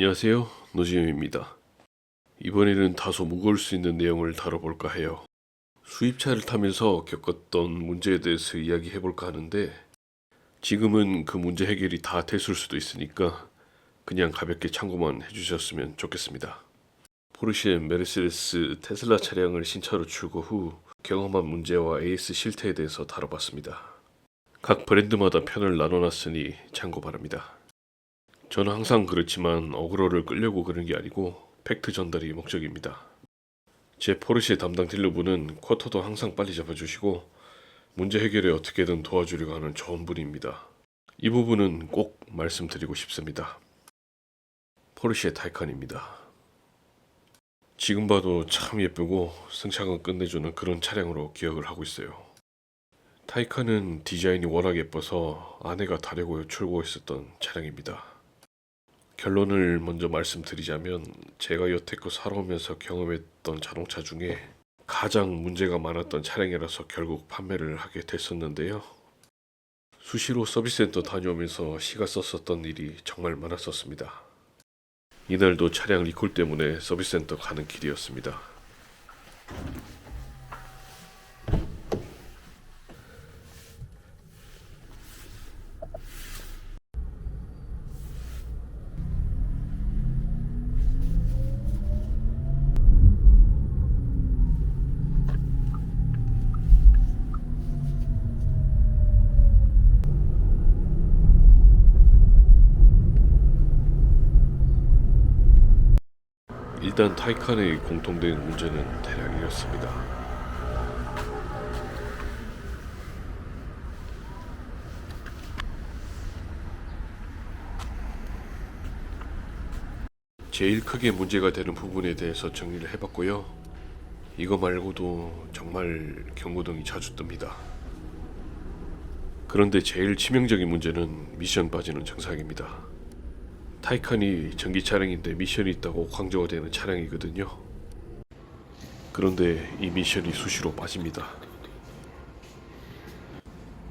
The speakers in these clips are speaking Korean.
안녕하세요. 노지임입니다. 이번에는 다소 무거울 수 있는 내용을 다뤄볼까 해요. 수입차를 타면서 겪었던 문제에 대해서 이야기해볼까 하는데 지금은 그 문제 해결이 다 됐을 수도 있으니까 그냥 가볍게 참고만 해주셨으면 좋겠습니다. 포르쉐, 메르세데스, 테슬라 차량을 신차로 출고 후 경험한 문제와 AS 실태에 대해서 다뤄봤습니다. 각 브랜드마다 편을 나눠놨으니 참고 바랍니다. 저는 항상 그렇지만 어그로를 끌려고 그런 게 아니고 팩트 전달이 목적입니다. 제 포르쉐 담당 딜러분은 쿼터도 항상 빨리 잡아주시고 문제 해결에 어떻게든 도와주려고 하는 좋은 분입니다. 이 부분은 꼭 말씀드리고 싶습니다. 포르쉐 타이칸입니다. 지금 봐도 참 예쁘고 승차감 끝내주는 그런 차량으로 기억을 하고 있어요. 타이칸은 디자인이 워낙 예뻐서 아내가 타려고 출고했었던 차량입니다. 결론을 먼저 말씀드리자면 제가 여태껏 살아오면서 경험했던 자동차 중에 가장 문제가 많았던 차량이라서 결국 판매를 하게 됐었는데요. 수시로 서비스센터 다녀오면서 시가 썼었던 일이 정말 많았었습니다. 이날도 차량 리콜 때문에 서비스센터 가는 길이었습니다. 일단 타이칸의 공통된 문제는 대략 이렇습니다. 제일 크게 문제가 되는 부분에 대해서 정리를 해봤고요. 이거 말고도 정말 경고등이 자주 뜹니다. 그런데 제일 치명적인 문제는 미션 빠지는 증상입니다. 타이칸이 전기 차량인데 미션이 있다고 강조가 되는 차량이거든요. 그런데 이 미션이 수시로 빠집니다.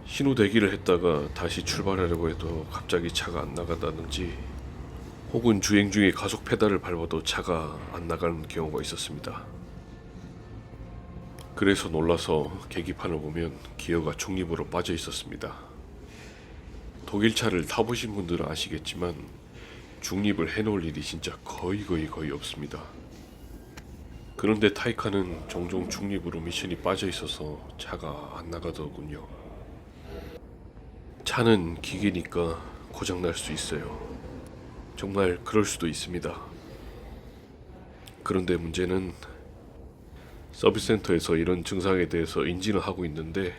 신호 대기를 했다가 다시 출발하려고 해도 갑자기 차가 안 나간다든지 혹은 주행 중에 가속 페달을 밟아도 차가 안 나가는 경우가 있었습니다. 그래서 놀라서 계기판을 보면 기어가 중립으로 빠져 있었습니다. 독일 차를 타보신 분들은 아시겠지만 중립을 해놓을 일이 진짜 거의 거의 거의 없습니다. 그런데 타이칸은 종종 중립으로 미션이 빠져 있어서 차가 안 나가더군요. 차는 기계니까 고장 날 수 있어요. 정말 그럴 수도 있습니다. 그런데 문제는 서비스 센터에서 이런 증상에 대해서 인지는 하고 있는데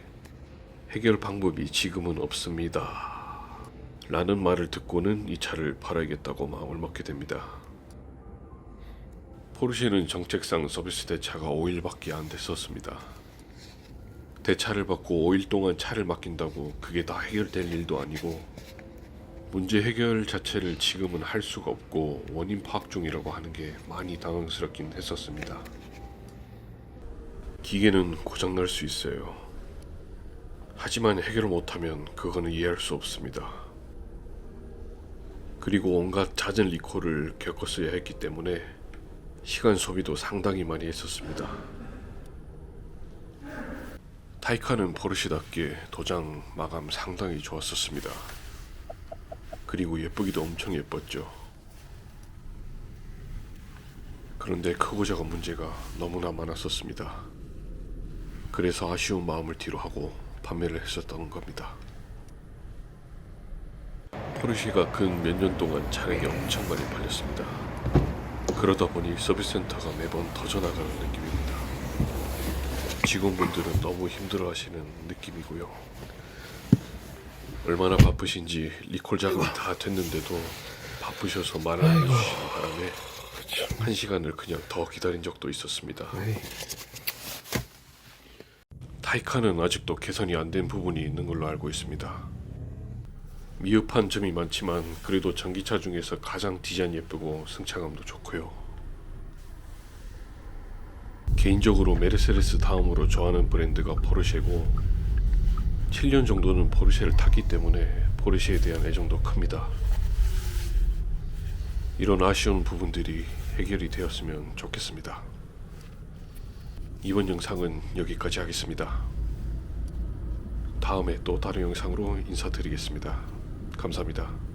해결 방법이 지금은 없습니다. 라는 말을 듣고는 이 차를 팔아야겠다고 마음을 먹게 됩니다. 포르쉐는 정책상 서비스 대차가 5일밖에 안 됐었습니다. 대차를 받고 5일 동안 차를 맡긴다고 그게 다 해결될 일도 아니고 문제 해결 자체를 지금은 할 수가 없고 원인 파악 중이라고 하는 게 많이 당황스럽긴 했었습니다. 기계는 고장날 수 있어요. 하지만 해결을 못하면 그거는 이해할 수 없습니다. 그리고 온갖 잦은 리콜을 겪었어야 했기 때문에 시간 소비도 상당히 많이 했었습니다. 타이칸은 포르쉐답게 도장 마감 상당히 좋았었습니다. 그리고 예쁘기도 엄청 예뻤죠. 그런데 크고 작은 문제가 너무나 많았었습니다. 그래서 아쉬운 마음을 뒤로 하고 판매를 했었던 겁니다. 포르쉐가 근 몇 년 동안 차량이 엄청 많이 팔렸습니다. 그러다 보니 서비스 센터가 매번 터져나가는 느낌입니다. 직원분들은 너무 힘들어하시는 느낌이고요. 얼마나 바쁘신지 리콜 작업이 다 됐는데도 바쁘셔서 말안 해주시는 바람에 한 시간을 그냥 더 기다린 적도 있었습니다. 타이칸은 아직도 개선이 안 된 부분이 있는 걸로 알고 있습니다. 미흡한 점이 많지만 그래도 전기차 중에서 가장 디자인 예쁘고 승차감도 좋고요. 개인적으로 메르세데스 다음으로 좋아하는 브랜드가 포르쉐고 7년 정도는 포르쉐를 탔기 때문에 포르쉐에 대한 애정도 큽니다. 이런 아쉬운 부분들이 해결이 되었으면 좋겠습니다. 이번 영상은 여기까지 하겠습니다. 다음에 또 다른 영상으로 인사드리겠습니다. 감사합니다.